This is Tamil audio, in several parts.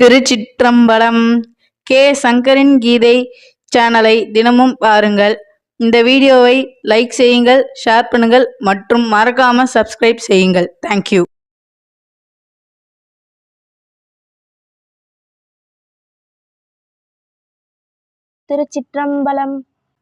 திருச்சிற்றம்பலம் கே. சங்கரின் கீதை சேனலை தினமும் பாருங்கள். இந்த வீடியோவை லைக் செய்யுங்கள் ஷேர் பண்ணுங்கள் மற்றும் மறக்காம சப்ஸ்கிரைப் செய்யுங்கள். தேங்க்யூ திருச்சிற்றம்பலம்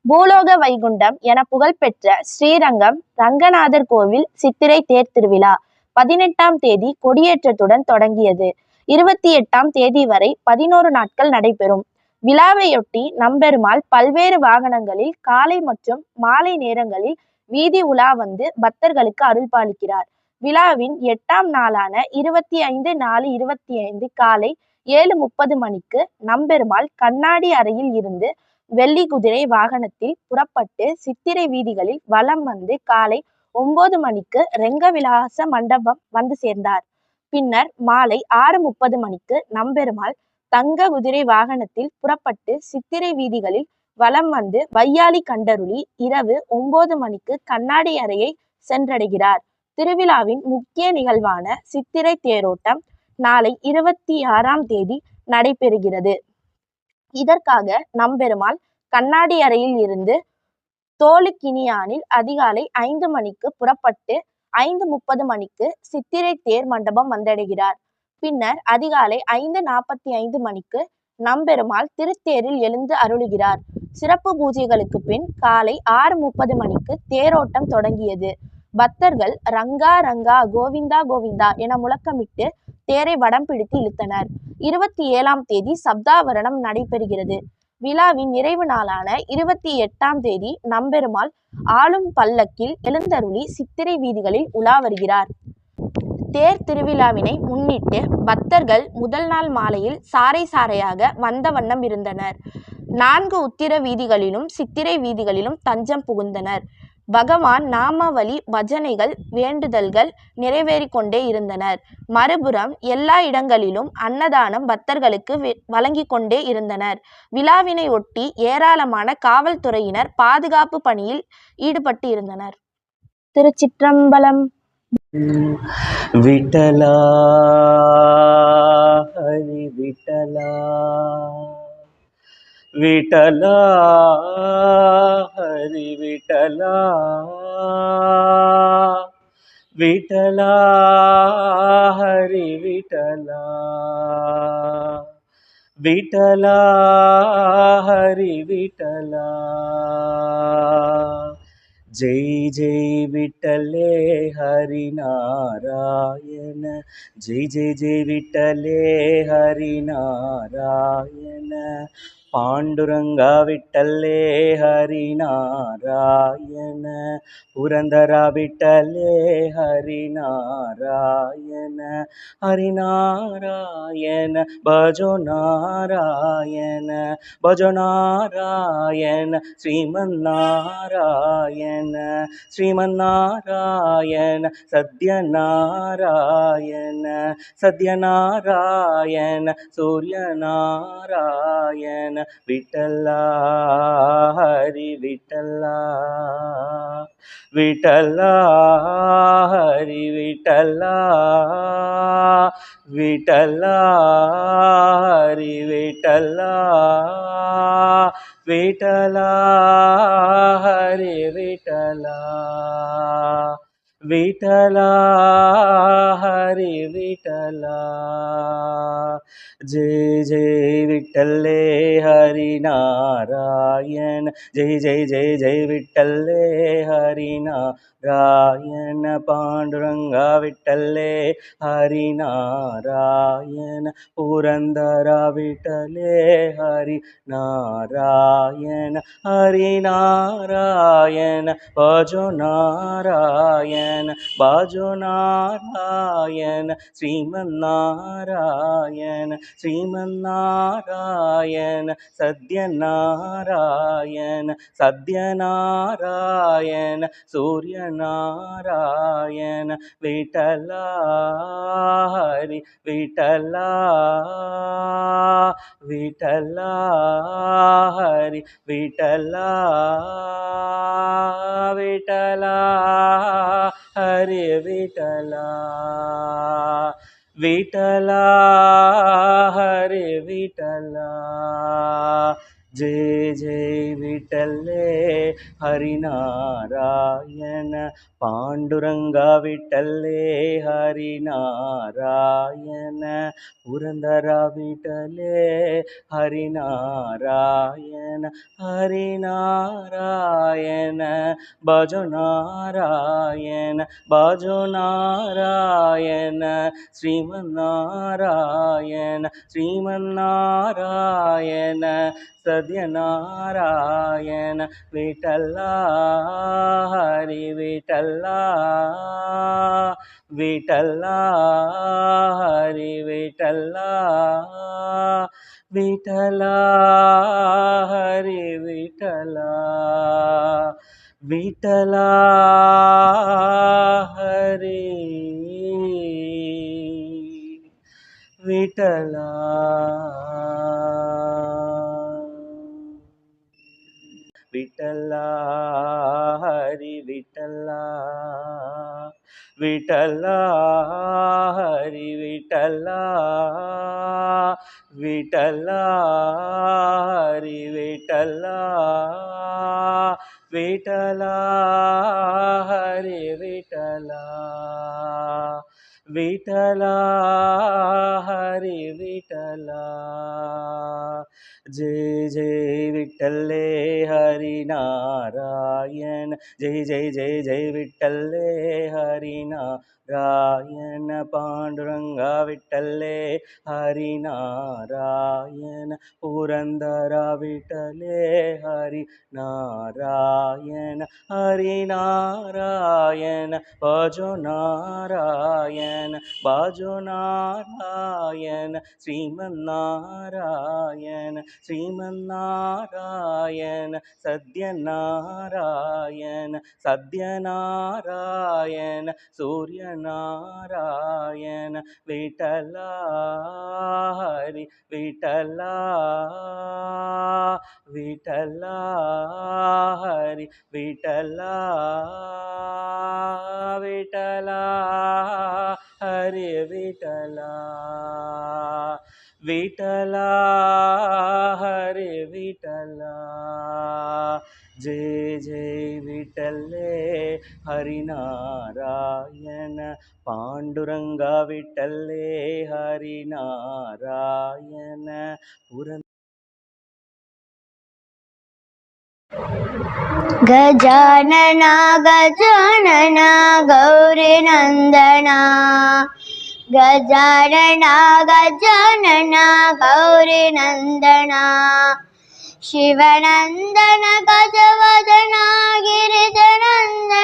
பூலோக வைகுண்டம் என புகழ்பெற்ற ஸ்ரீரங்கம் ரங்கநாதர் கோவில் சித்திரை தேர் திருவிழா பதினெட்டாம் தேதி கொடியேற்றத்துடன் தொடங்கியது. இருபத்தி எட்டாம் தேதி வரை பதினோரு நாட்கள் நடைபெறும். விழாவையொட்டி நம்பெருமாள் பல்வேறு வாகனங்களில் காலை மற்றும் மாலை நேரங்களில் வீதி உலா வந்து பக்தர்களுக்கு அருள்பாலிக்கிறார். விழாவின் எட்டாம் நாளான இருபத்தி ஐந்து நாலு இருபத்தி ஐந்து காலை ஏழு முப்பது மணிக்கு நம்பெருமாள் கண்ணாடி அறையில் இருந்து வெள்ளி குதிரை வாகனத்தில் புறப்பட்டு சித்திரை வீதிகளில் வலம் வந்து காலை ஒன்பது மணிக்கு ரெங்க விலாச மண்டபம் வந்து சேர்ந்தார். பின்னர் மாலை ஆறு முப்பது மணிக்கு நம்பெருமாள் தங்க குதிரை வாகனத்தில் புறப்பட்டு சித்திரை வீதிகளில் வலம் வந்து வையாளி கண்டருளி இரவு ஒன்பது மணிக்கு கண்ணாடி அறையை சென்றடைகிறார். திருவிழாவின் முக்கிய நிகழ்வான சித்திரை தேரோட்டம் நாளை இருபத்தி ஆறாம் தேதி நடைபெறுகிறது. இதற்காக நம்பெருமாள் கண்ணாடி அறையில் இருந்து தோலுக்கினியானில் அதிகாலை ஐந்து மணிக்கு புறப்பட்டு ஐந்து முப்பது மணிக்கு சித்திரை தேர் மண்டபம் வந்தடைகிறார். பின்னர் அதிகாலை ஐந்து நாற்பத்தி ஐந்து மணிக்கு நம்பெருமாள் திருத்தேரில் எழுந்து அருளுகிறார். சிறப்பு பூஜைகளுக்கு பின் காலை ஆறு முப்பது மணிக்கு தேரோட்டம் தொடங்கியது. பக்தர்கள் ரங்கா ரங்கா கோவிந்தா கோவிந்தா என முழக்கமிட்டு தேரை வடம் பிடித்து இழுத்தனர். இருபத்தி ஏழாம் தேதி சப்தாவரணம் நடைபெறுகிறது. விழாவின் நிறைவு நாளான இருபத்தி எட்டாம் தேதி நம்பெருமாள் ஆளும் பல்லக்கில் எழுந்தருளி சித்திரை வீதிகளில் உலா வருகிறார். தேர் திருவிழாவினை முன்னிட்டு பக்தர்கள் முதல் நாள் மாலையில் சாறை சாறையாக வந்த வண்ணம் இருந்தனர். நான்கு உத்திர வீதிகளிலும் சித்திரை வீதிகளிலும் தஞ்சம் புகுந்தனர். பகவான் நாமவழி பஜனைகள் வேண்டுதல்கள் நிறைவேறிக் கொண்டே இருந்தனர். மறுபுறம் எல்லா இடங்களிலும் அன்னதானம் பக்தர்களுக்கு வழங்கிக் கொண்டே இருந்தனர். விழாவினை ஒட்டி ஏராளமான காவல்துறையினர் பாதுகாப்பு பணியில் ஈடுபட்டு இருந்தனர் திருச்சிற்றம்பலம் విఠలా హరి విఠలా. విఠలా హరి విఠలా. విఠలా హరి విఠలా. జై జై విఠలే హరినారాయణ జై జై జై విఠలే హరినారాయణ பாண்டுரங்கா விட்டல்லே ஹரிநாராயண புரந்தரா விட்டல்லே ஹரிநாராயண ஹரிநாராயண பஜோ நாராயண பஜோ நாராயண ஸ்ரீமன் நாராயண ஸ்ரீமன் நாராயண சத்யநாராயண சத்யநாராயண சூரியநாராயண என விட்டல்லாஹரி விட்டல்லா விட்டல்லாஹரி விட்டல்லா விட்டல்லாஹரி விட்டல்லா விட்டலாஹரி விட்டலா விட்டலா ஹரி விட்டலா. ஜெய் ஜெய் விட்டல்லே ஹரி நாராயண. ஜெய் ஜெய் ஜெய் ஜெய் விட்டல்லே ஹரி நாராயண. பாண்டுரங்கா விட்டல்லே ஹரி நாராயண. புரந்தரா விட்டலே ஹரி நாராயண. ஹரி நாராயண பஜோ நாராயண. നാരായണ ബാജോ നാരായണ ശ്രീമന്നാരായണ ശ്രീമന്നാരായണ സദ്യനാരായണ സദ്യനാരായണ സൂര്യനാരായണ വിട്ടലാ ಹರಿ ವಿಠಲ ವಿಠಲ ಹರಿ ವಿಠಲ ವಿಠಲ ಹರಿ ವಿಠಲ ವಿಠಲ ಹರಿ ವಿಠಲ ஜெய ஜெய் விட்டல்லே ஹரிநாராயண. பாண்டுரங்கா விட்டல்லே ஹரிநாராயண. புரந்தரா விட்டலே ஹரிநாராயண. ஹரிநாராயண பஜநாராயண பஜநாராயண. ஸ்ரீமன்னாராயண ஸ்ரீமன்னாராயண. సత్యనారాయణ విఠల్లా హరి విఠల్లా విఠల్లా హరి విఠల్లా విఠలా హరి విఠలా విఠలా హరి విఠలా விட்டல்லா ஹரி விட்டல்லா. விட்டல்லா ஹரி விட்டல்லா. விட்டல்லா ஹரி விட்டல்லா. விட்டலா ஹரே விட்டலா. விட்டலா ஹரி விட்டலா. ஜெய் ஜெய் விட்டல்லே ஹரி நாராயண. ஜெய் ஜெய் ஜெய் ஜெய் விட்டல்லே ஹரி நாராயண. பாண்டுரங்கா விட்டல்லே ஹரி நாராயண. புரந்தரா விட்டலே ஹரி நாராயண நாராயண ஹரி நாராயண பஜோ நாராயண பஜோ நாராயண ஸ்ரீமன் நாராயண ஸ்ரீமன் நாராயண சத்ய நாராயண சத்ய நாராயண சூரிய நாராயண விட்டலா விட்டலா விட்டலா ஹரி விட்டலா விட்டலா ஹரி விட்டலா விட்டலா ஹரி விட்டலா. ஜெய் ஜெய் விட்டல்லே ஹரிநாராயண பாண்டுரங்கா விட்டல்லே ஹரிநாராயண புரந்த ಗಜಾನನ ಗಜಾನನ ಗೌರಿನಂದನ ಗಜಾನನ ಗಜಾನನ ಗೌರಿನಂದನ ಶಿವನಂದನ ಗಜವದನ ಗಿರಿಜನಂದನ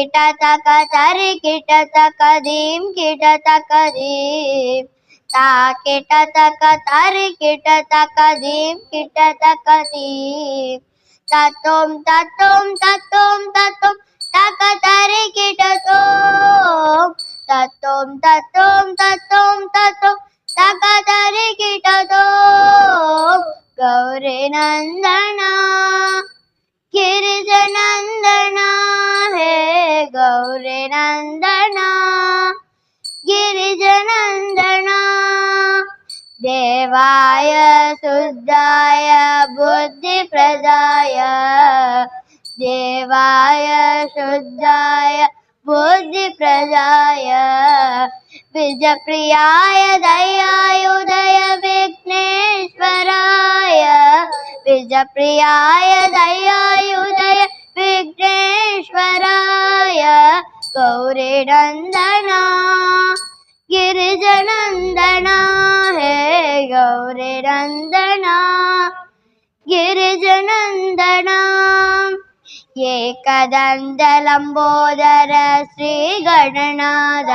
कीटतक तर कीटतक दीम कीटतक दीम। ता कीटतक तर कीटतक दीम कीटतक दीम। तोम ततुम ततुम ततुम तक तर कीटतुम ततुम तोम ततुम ततुम तक तर कीटतुम गौरी नंदना गिरिजनंदना है। ಗೌರಿ ನಂದನ ಗಿರಿಜನಂದನ ದೇವಾಯ ಶುದ್ಧಾಯ ಬುದ್ಧಿ ಪ್ರದಾಯ ದೇವಾಯ ಶುದ್ಧಾಯ ಬುದ್ಧಿ ಪ್ರದಾಯ ವಿಜಪ್ರಿಯಾಯ ದಯಾಯುದಯ ವಿಘ್ನೇಶ್ವರಾಯ ವಿಜಪ್ರಿಯಾಯ ದಯಾಯುದಯ ಕ್ಷೇತ್ರೇಶ್ವರಾಯ ಗೌರಿನಂದನ ಗಿರಿಜನಂದನ ಹೇ ಗೌರಿನಂದನ ಗಿರಿಜನಂದನ ಏಕದಂತಲಂಬೋದರ ಶ್ರೀ ಗಣನಾದ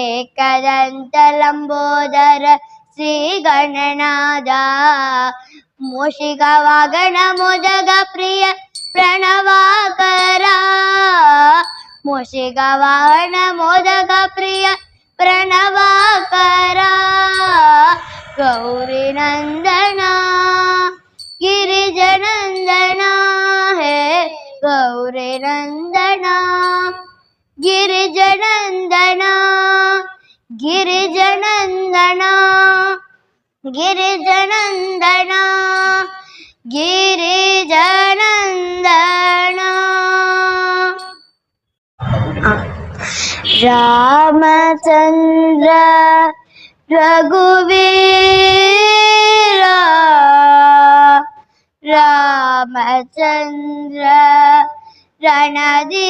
ಏಕದಂತಲಂಬೋದರ ಶ್ರೀ ಗಣನಾದ ಮೂಷಿಕ ವಾಗಣ ಮುದಗ ಪ್ರಿಯ प्रणवाकरा। मूषिकवाहन मोदक प्रिय प्रणवाकरा। गौरी नंदना गिरिजनंदना है। गौरी नंदना गिरिजनंदना गिरिजनंदना गिरिजनंदना। गिरिजनन्दना रामचन्द्र रघुवीर रामचन्द्र रणधीर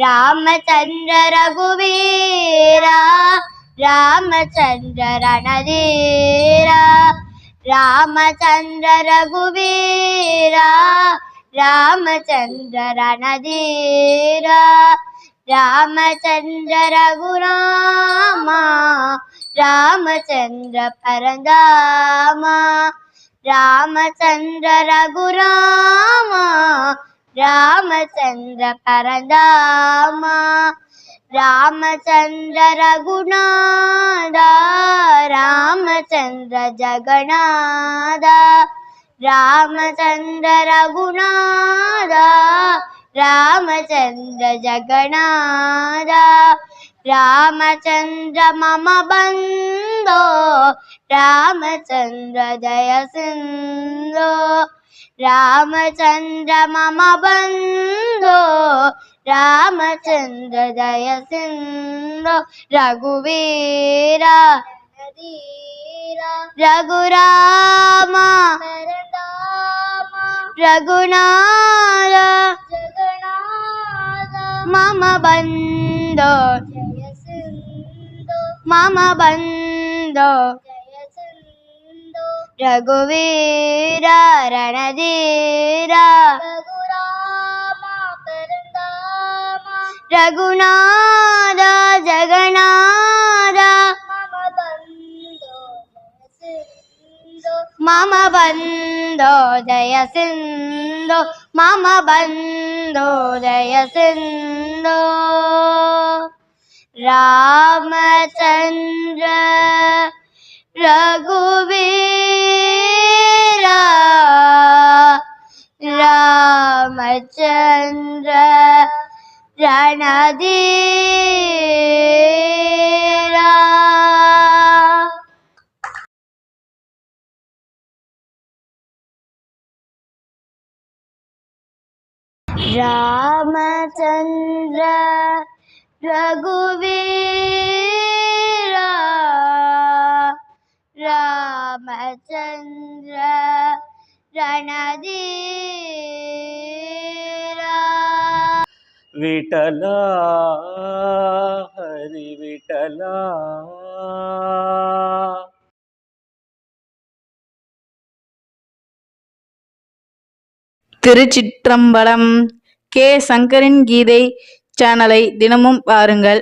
रामचन्द्र रघुवीर ರಾಮಚಂದ್ರ ರಣಧೀರ ರಾಮಚಂದ್ರ ರಘುವೀರ ರಾಮಚಂದ್ರ ರಣಧೀರ ರಾಮಚಂದ್ರ ರಘುರಾಮ ರಾಮಚಂದ್ರ ಪರದಾಮ ರಾಮಚಂದ್ರ ರಘುರಾಮ ರಾಮಚಂದ್ರ ಪರದಾಮ రామచంద్ర రఘునాథ రామచంద్ర జగన్నాథ రామచంద్ర రఘునాథ రామచంద్ర జగన్నాథ రామచంద్ర మమ బందో రామచంద్ర జయ సిందో రామచంద్ర మమ బంధో రామచంద్ర జయ సింధో రఘువీరా రఘురామ రఘునాథ మమ బంధో మమ బంధో. రఘువీర రణధీర. రఘునాథ జగనాథ మమ బంధో జయ సింధు మమ బంధో జయ సింధు. రామచంద్ర ரகுவீரா ராமச்சந்திர ரணதீரா. ராமச்சந்திர ரகுவீர ராமச்சந்திர ரணதீரா. விட்டலா ஹரி விட்டலா. திருச்சிற்றம்பலம் கே சங்கரின் கீதை சேனலை தினமும் பாருங்கள்.